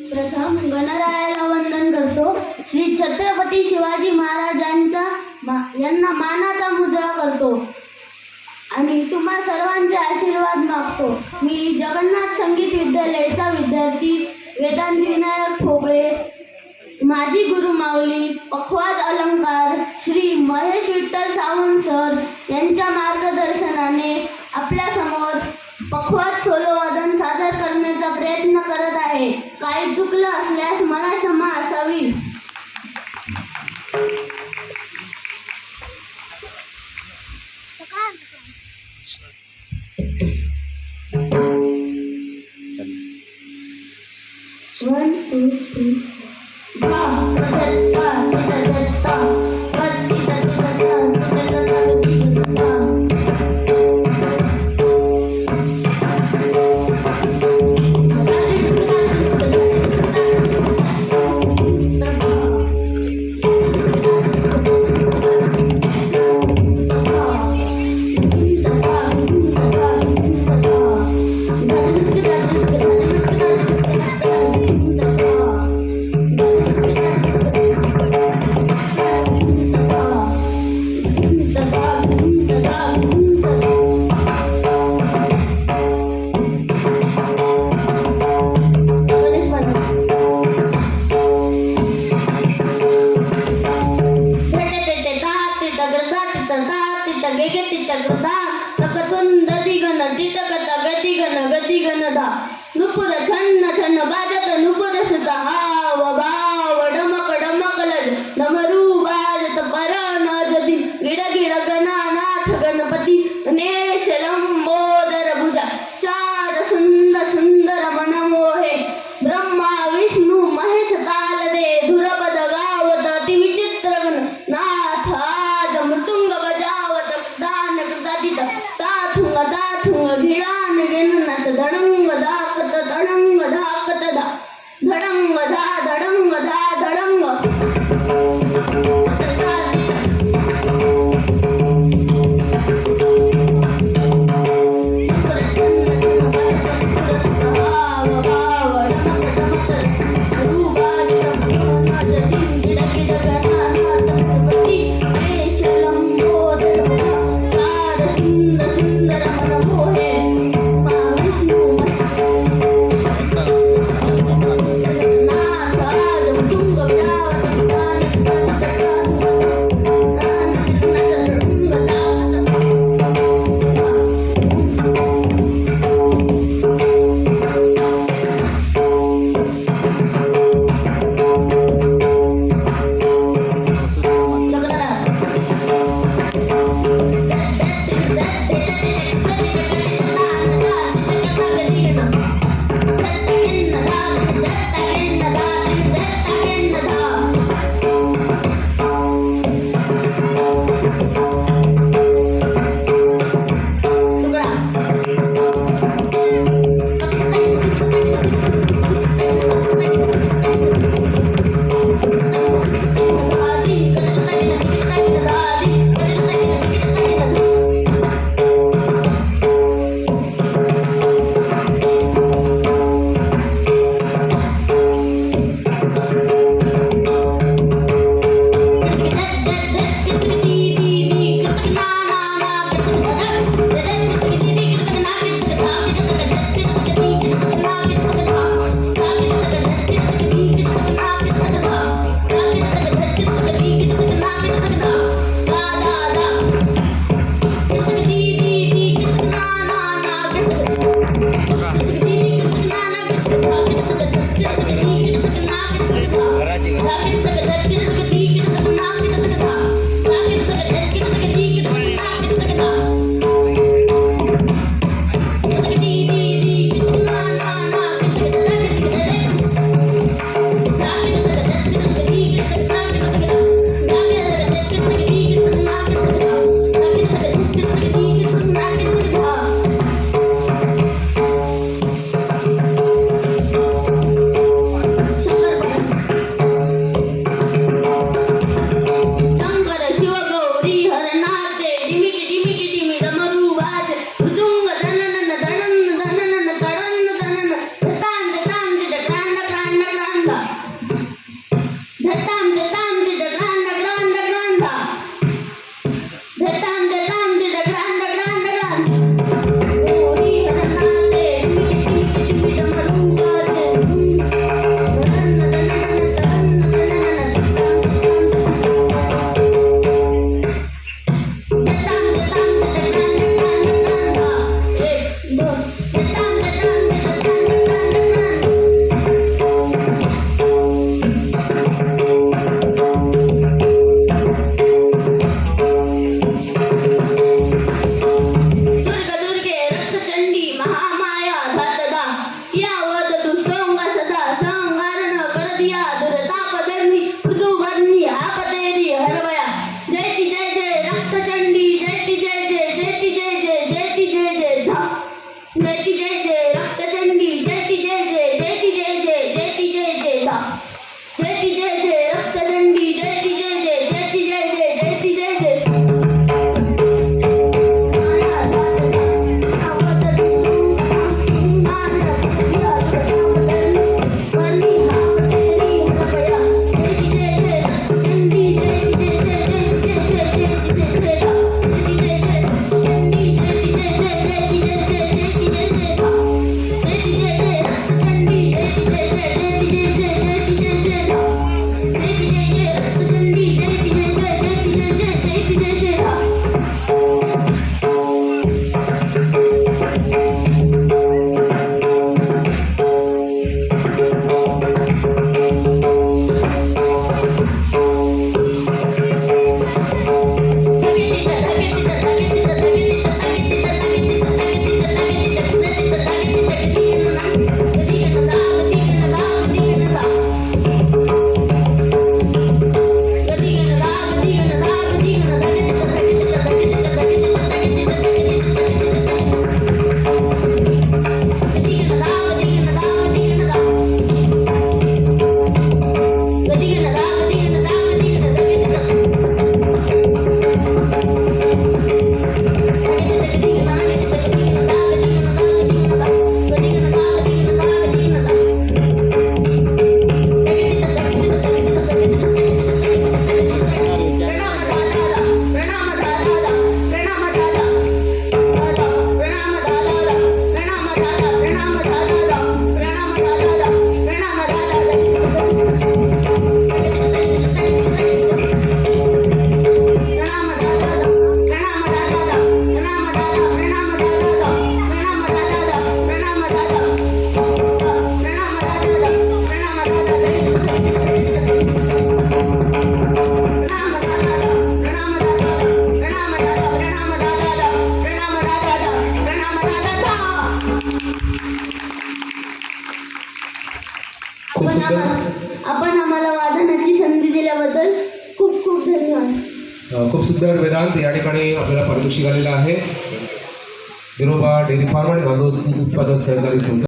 प्रथम गणरायाला वंदन करतो. श्री छत्रपती शिवाजी महाराजांचा मा- यांना मानाचा मुजरा करतो. आणि तुम्हा सर्वांचे आशीर्वाद मागतो. मी जगन्नाथ संगीत विद्यालयाचा विद्यार्थी वेदांत विनायक ठोबळे माझी गुरु माऊली पखवाज अलंकार श्री महेश विठ्ठल सावंत सर यांच्या मार्गदर्शनाने आपल्यासमोर पखवाज सोलोवादन सादर करण्याचा प्रयत्न करत आहे. आहे. काही चुकलं असल्यास मला क्षमा असावी. वन टू थ्री ಗೆಗೆತ್ತಿದ್ದ ಕೃತ ತಕತುಂದ ದಿಗನ ದಿತಕತ ಗತಿಗನ ಗತಿಗನದ ನುಪುರ ಚನ್ನ ಚನ್ನ ಬಾಜತ ನುಪುರ ಸುತ ಆವ ಬಾವ ಡಮಕ ಡಮಕಲದ ನಮರೂ ಬಾಜತ ಪರಾನಾಜದಿ. ಗಿಡ ಗಿಡ ಗಣನಾಥ ಗಣಪತಿ ಗಣೇಶ ಲಂಬೋ सुंदर मनमोहे Gracias. आपण आपण आम्हाला वादनाची संधी दिल्याबद्दल खूप खूप धन्यवाद. खूप सुंदर वेदांत या ठिकाणी आपल्याला पारितोषिक आलेलं आहे. विनोबा डेअरी फार्म आणि गांधोस्ती उत्पादक सहकारी संस्था.